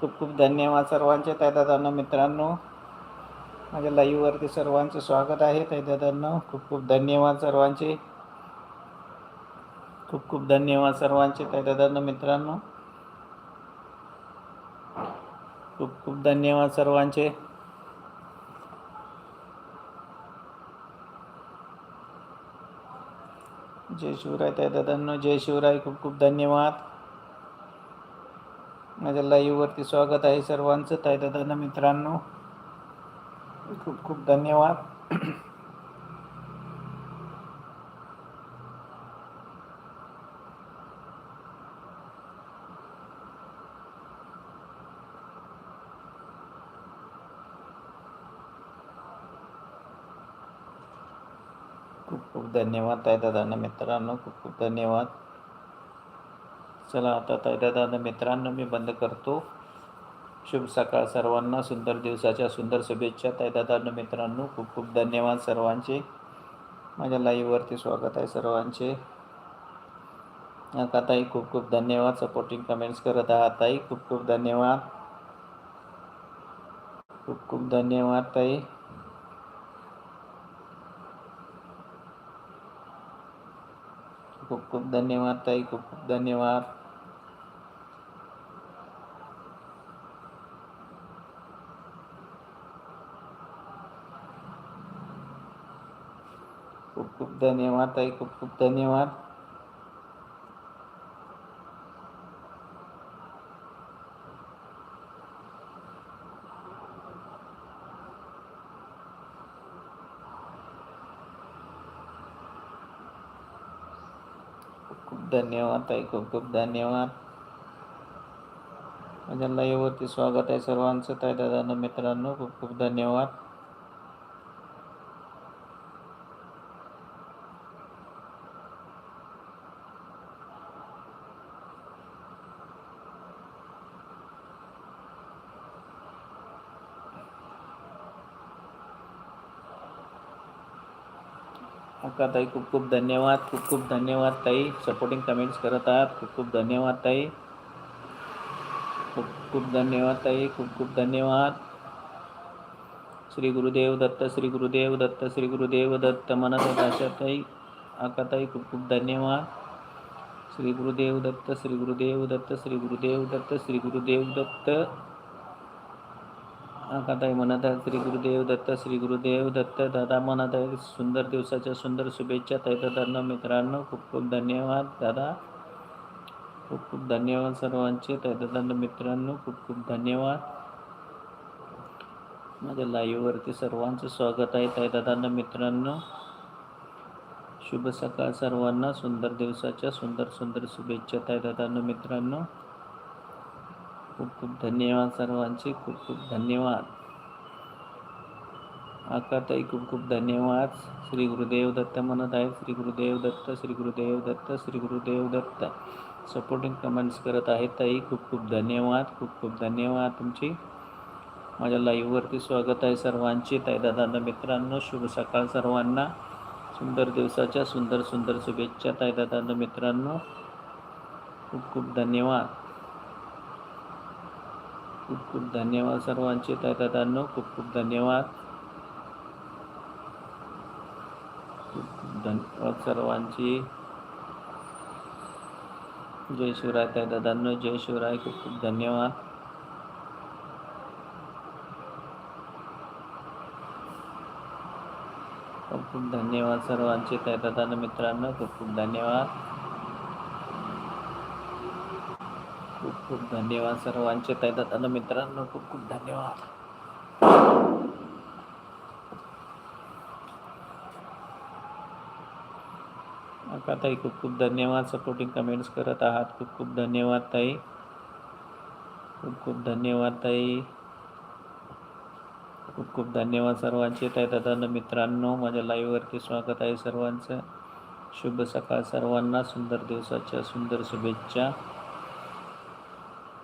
खूप खूप धन्यवाद सर्वांचे. ताई मित्रांनो माझ्या लाईव्हवरती सर्वांचं स्वागत आहे. ताई दादांनो खूप खूप धन्यवाद सर्वांचे. खूप खूप धन्यवाद सर्वांचे. ताई दादांनो मित्रांनो खूप खूप धन्यवाद सर्वांचे. जय शिवराय त्या दादांनो जय शिवराय खूप खूप धन्यवाद. माझ्या लाईव्हवरती स्वागत आहे सर्वांचं. ताई दादा मित्रांनो खूप खूप धन्यवाद. खूप खूप धन्यवाद ताई दादा मित्रांनो खूप खूप धन्यवाद. चला आता ताई मित्रांनो मी बंद करतो. शुभ सकाळ सर्वांना सुंदर दिवसाच्या सुंदर शुभेच्छा. ताई मित्रांनो खूप खूप धन्यवाद सर्वांचे. माझ्या लाईव्हवरती स्वागत आहे सर्वांचे. नका ताई खूप खूप धन्यवाद. सपोर्टिंग कमेंट्स करत आहात ताई खूप खूप धन्यवाद. खूप खूप धन्यवाद ताई. खूप खूप धन्यवाद ताई खूप खूप धन्यवाद. खूप खूप धन्यवाद ताई खूप खूप धन्यवाद खूप खूप धन्यवाद ताई खूप खूप धन्यवाद माझ्या लाईव्हवरती स्वागत आहे सर्वांचं ताई दादांनो मित्रांनो खूप खूप धन्यवाद अक्का ताई खूप खूप धन्यवाद खूप खूप धन्यवाद ताई. सपोर्टिंग कमेंट्स करत आहात. खूप खूप धन्यवाद ताई. खूप खूप धन्यवाद ताई खूप खूप धन्यवाद. श्री गुरुदेव दत्त श्री गुरुदेव दत्त श्री गुरुदेव दत्त मनत आशाताई आकाताई खूप खूप धन्यवाद. श्री गुरुदेव दत्त श्री गुरुदेव दत्त श्री गुरुदेव दत्त श्री गुरुदेव दत्त. काताई म्हणत आहे श्री गुरुदेव दत्त श्री गुरुदेव दत्त दादा म्हणत आहे सुंदर दिवसाच्या सुंदर शुभेच्छा ताई मित्रांनो खूप खूप धन्यवाद दादा. खूप खूप धन्यवाद सर्वांचे ताई मित्रांनो खूप खूप धन्यवाद. माझ्या लाईव्हवरती सर्वांचं स्वागत आहे तैदादांना मित्रांनो. शुभ सकाळ सर्वांना सुंदर दिवसाच्या सुंदर सुंदर शुभेच्छा ताई मित्रांनो. खूप खूप धन्यवाद सर्वांचे खूप खूप धन्यवाद. आकाताई खूप खूप धन्यवाद. श्री गुरुदेव दत्त म्हणत आहे श्री गुरुदेव दत्त श्री गुरुदेव दत्त श्री गुरुदेव दत्त. सपोर्टिंग कमेंट्स करत आहेत ताई खूप खूप धन्यवाद खूप खूप धन्यवाद तुमची. माझ्या लाईव्हवरती स्वागत आहे सर्वांचे. ताई दादा मित्रांनो शुभ सकाळ सर्वांना. सुंदर दिवसाच्या सुंदर सुंदर शुभेच्छा ताई दादा मित्रांनो. खूप खूप धन्यवाद. खूप खूप धन्यवाद सर्वांचे. दादांनो खूप खूप धन्यवाद. खूप खूप धन्यवाद सर्वांची. जय शिवराय त्या दादांनो जय शिवराय खूप खूप धन्यवाद. खूप खूप धन्यवाद सर्वांचे त्या दादांनो मित्रांनो खूप खूप धन्यवाद. खूप धन्यवाद सर्वांचे. ताई दादांनो मित्रांनो खूप खूप धन्यवाद. का ताई खूप खूप धन्यवाद. सपोर्टिंग कमेंट्स करत आहात. खूप खूप धन्यवाद ताई. खूप खूप धन्यवाद ताई. खूप खूप धन्यवाद सर्वांचे. ताई दादा मित्रांनो माझ्या लाईव्हवरती स्वागत आहे सर्वांचं. शुभ सकाळ सर्वांना. सुंदर दिवसाच्या सुंदर शुभेच्छा.